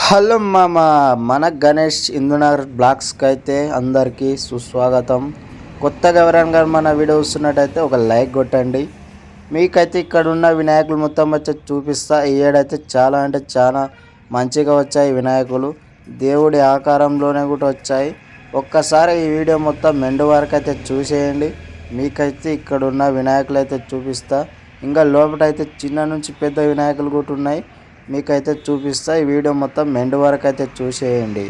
Hello మామ మన గణేష్ ఇందునగర్ బ్లాగ్స్కి అయితే అందరికీ సుస్వాగతం. కొత్తగా ఎవరైనా మన వీడియో చూస్తున్నట్టయితే ఒక లైక్ కొట్టండి. మీకైతే ఇక్కడ ఉన్న వినాయకులు మొత్తం వచ్చి చూపిస్తా. ఈ ఏడైతే చాలా అంటే చాలా మంచిగా వచ్చాయి వినాయకులు. దేవుడి ఆకారంలోనే కూడా వచ్చాయి. ఒక్కసారి ఈ వీడియో మొత్తం మెండు వరకు అయితే చూసేయండి. మీకైతే ఇక్కడ ఉన్న వినాయకులు అయితే చూపిస్తా. ఇంకా లోపల అయితే చిన్న నుంచి పెద్ద వినాయకులు కూడా ఉన్నాయి. మీకైతే చూపిస్తా. ఈ వీడియో మొత్తం మెండు వరకు అయితే చూసేయండి.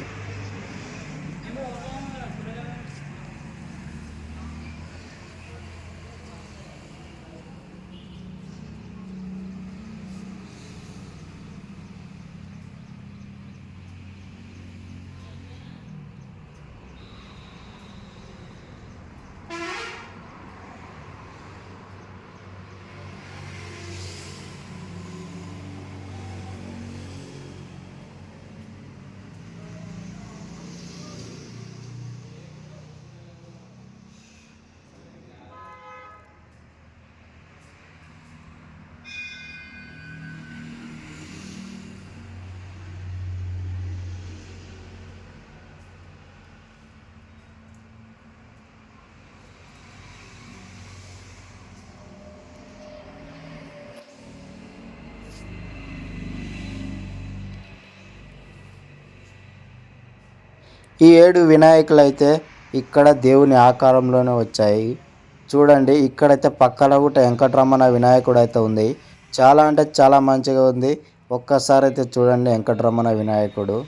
ఈ ఏడు వినాయకులు అయితే ఇక్కడ దేవుని ఆకారంలోనే వచ్చాయి. చూడండి ఇక్కడైతే పక్కన కూడా వెంకటరమణ వినాయకుడు అయితే ఉంది. చాలా అంటే చాలా మంచిగా ఉంది. ఒక్కసారి అయితే చూడండి వెంకటరమణ వినాయకుడు.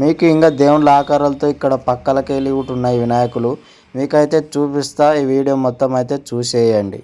మీకు ఇంకా దేవుళ్ళ ఆకారాలతో ఇక్కడ పక్కలకి వెళ్ళి కూడా ఉన్నాయి వినాయకులు. మీకైతే చూపిస్తా ఈ వీడియో మొత్తం అయితే చూసేయండి.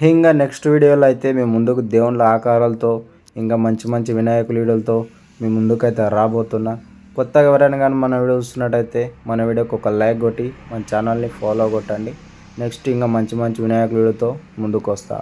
ఇంకా నెక్స్ట్ వీడియోలో అయితే మేము ముందుకు దేవుళ్ళ ఆకారాలతో ఇంకా మంచి మంచి వినాయకుల వీడియోలతో మీ ముందుకైతే రాబోతున్నా. కొత్తగా ఎవరైనా కానీ మన వీడియో చూస్తున్నట్టయితే మన వీడియోకి ఒక లైక్ కొట్టి మన ఛానల్ని ఫాలో కొట్టండి. నెక్స్ట్ ఇంకా మంచి మంచి వినాయకులతో ముందుకు వస్తా